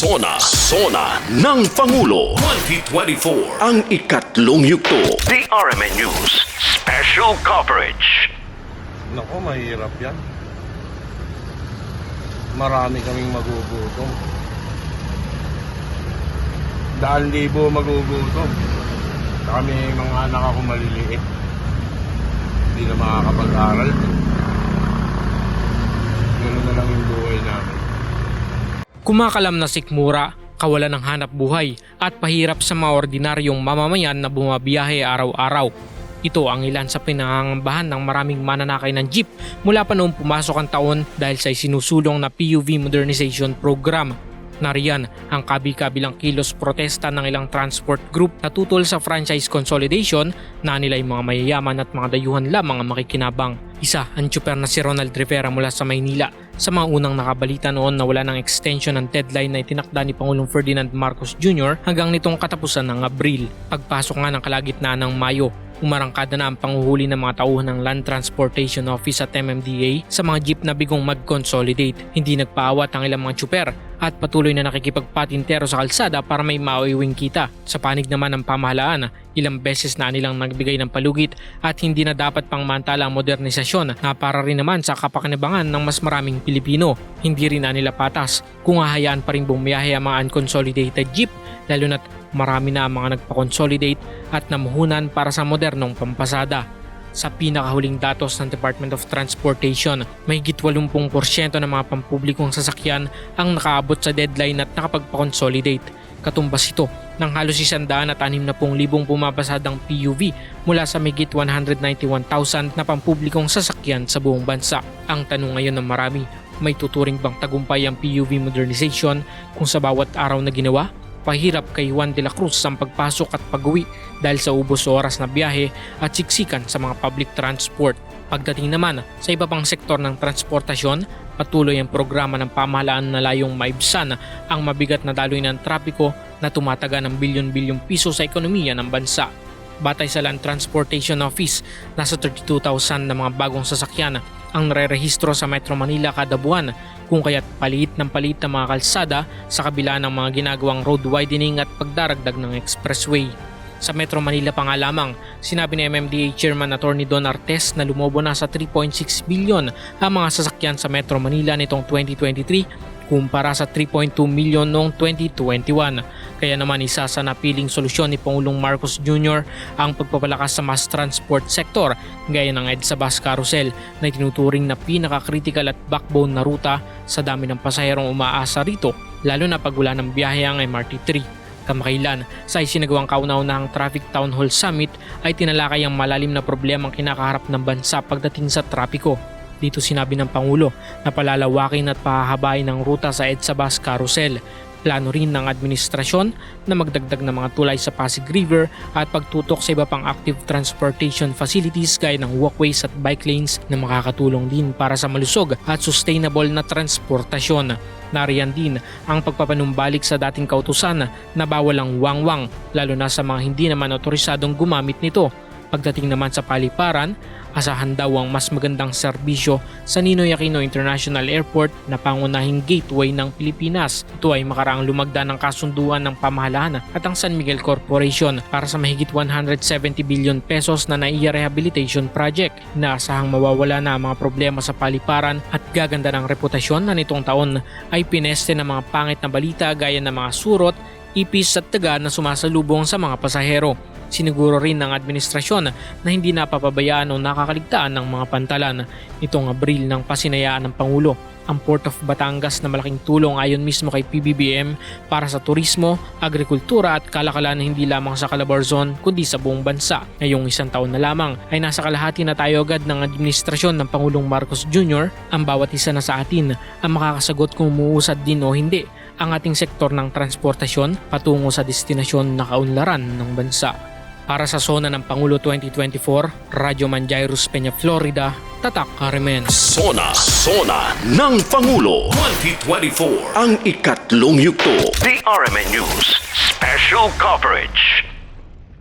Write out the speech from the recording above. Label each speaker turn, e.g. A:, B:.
A: Sona, Sona ng Pangulo. 2024. Ang ikatlong yugto.
B: The RMN News Special Coverage.
C: Nako, mahirap yan. Marami kaming magugutom. Daan libo magugutom. Kami mga anak ako maliliit. Hindi na makakapag-aral.
D: Kumakalam na sikmura, kawalan ng hanap buhay at pahirap sa mga ordinaryong mamamayan na bumabiyahe araw-araw. Ito ang ilan sa pinangangambahan ng maraming mananakay ng jeep mula pa noong pumasok ang taon dahil sa sinusulong na PUV Modernization Program. Nariyan ang kabi-kabilang kilos protesta ng ilang transport group na tutol sa franchise consolidation na nila'y mga mayayaman at mga dayuhan lamang ang makikinabang. Isa ang tsuper na si Ronald Rivera mula sa Maynila sa mga unang nakabalita noon na wala ng extension ng deadline na itinakda ni Pangulong Ferdinand Marcos Jr. hanggang nitong katapusan ng Abril. Pagpasok nga ng kalagitnaan ng Mayo, umarangkada na ang panguhuli ng mga tauhan ng Land Transportation Office at MMDA sa mga jeep na bigong mag-consolidate. Hindi nagpaawat ang ilang mga tsuper at patuloy na nakikipagpatintero sa kalsada para may mauiwing kita. Sa panig naman ng pamahalaan, ilang beses na nilang nagbigay ng palugit at hindi na dapat pang mantala ang modernisasyon na para rin naman sa kapakinabangan ng mas maraming Pilipino. Hindi rin na nila patas kung hahayaan pa rin bumiyahe ang mga unconsolidated jeep lalo na't marami na ang mga nagpa-consolidate at namuhunan para sa modernong pampasada. Sa pinakahuling datos ng Department of Transportation, mahigit 80% ng mga pampublikong sasakyan ang nakaabot sa deadline at nakapagpa-consolidate. Katumbas ito ng halos 160,000 pumapasadang PUV mula sa mahigit 191,000 na pampublikong sasakyan sa buong bansa. Ang tanong ngayon ng marami, may tuturing bang tagumpay ang PUV modernization kung sa bawat araw na ginawa? Pahirap kay Juan de la Cruz ang pagpasok at pag-uwi dahil sa ubos oras na biyahe at siksikan sa mga public transport. Pagdating naman sa iba pang sektor ng transportasyon, patuloy ang programa ng pamahalaan na layong maibsan ang mabigat na daloy ng trapiko na tumataga ng bilyon-bilyong piso sa ekonomiya ng bansa. Batay sa Land Transportation Office, nasa 32,000 na mga bagong sasakyan ang nare-rehistro sa Metro Manila kada buwan kung kaya't paliit ng paliit ng mga kalsada sa kabila ng mga ginagawang road widening at pagdaragdag ng expressway. Sa Metro Manila pa nga lamang, sinabi ni MMDA Chairman Attorney Don Artes na lumobo na sa 3.6 bilyon ang mga sasakyan sa Metro Manila nitong 2023 kumpara sa 3.2 milyon noong 2021. Kaya naman isa sa napiling solusyon ni Pangulong Marcos Jr. ang pagpapalakas sa mass transport sector gaya ng EDSA Bus Carousel na tinuturing na pinaka-critical at backbone na ruta sa dami ng pasaherong umaasa rito lalo na pag wala ng biyahe ang MRT3 kamakailan sa isinagawang kauna-unahang Traffic Town Hall Summit ay tinalakay ang malalim na problema ang kinakaharap ng bansa pagdating sa trapiko. Dito sinabi ng Pangulo na palalawakin at pahahabain ang ruta sa EDSA Bus Carousel. Plano rin ng administrasyon na magdagdag ng mga tulay sa Pasig River at pagtutok sa iba pang active transportation facilities gaya ng walkways at bike lanes na makakatulong din para sa malusog at sustainable na transportasyon. Nariyan din ang pagpapanumbalik sa dating kautusan na bawal ang wangwang lalo na sa mga hindi naman otorisadong gumamit nito. Pagdating naman sa paliparan, asahan daw ang mas magandang serbisyo sa Ninoy Aquino International Airport na pangunahing gateway ng Pilipinas. Ito ay makaraang lumagda ng kasunduan ng pamahalaan at ang San Miguel Corporation para sa mahigit 170 billion pesos na NAIA Rehabilitation Project. Inaasahang mawawala na ang mga problema sa paliparan at gaganda ng reputasyon na nitong taon ay pineste ng mga pangit na balita gaya ng mga surot, ipis at taga na sumasalubong sa mga pasahero. Siniguro rin ng administrasyon na hindi napapabayaan o nakakaligtaan ng mga pantalan. Itong Abril ng pasinayaan ng Pangulo ang Port of Batangas na malaking tulong ayon mismo kay PBBM para sa turismo, agrikultura at kalakalan hindi lamang sa Calabarzon kundi sa buong bansa. Ngayong isang taon na lamang ay nasa kalahati na tayo agad ng administrasyon ng Pangulong Marcos Jr. Ang bawat isa na sa atin ang makakasagot kung umuusad din o hindi ang ating sektor ng transportasyon patungo sa destinasyon na kaunlaran ng bansa. Para sa Sona ng Pangulo 2024, Radyo Manjairus Peña, Florida, Tatak Carmen.
A: Sona, Sona ng Pangulo. 2024. Ang ikatlong yugto.
B: The RMN News Special Coverage.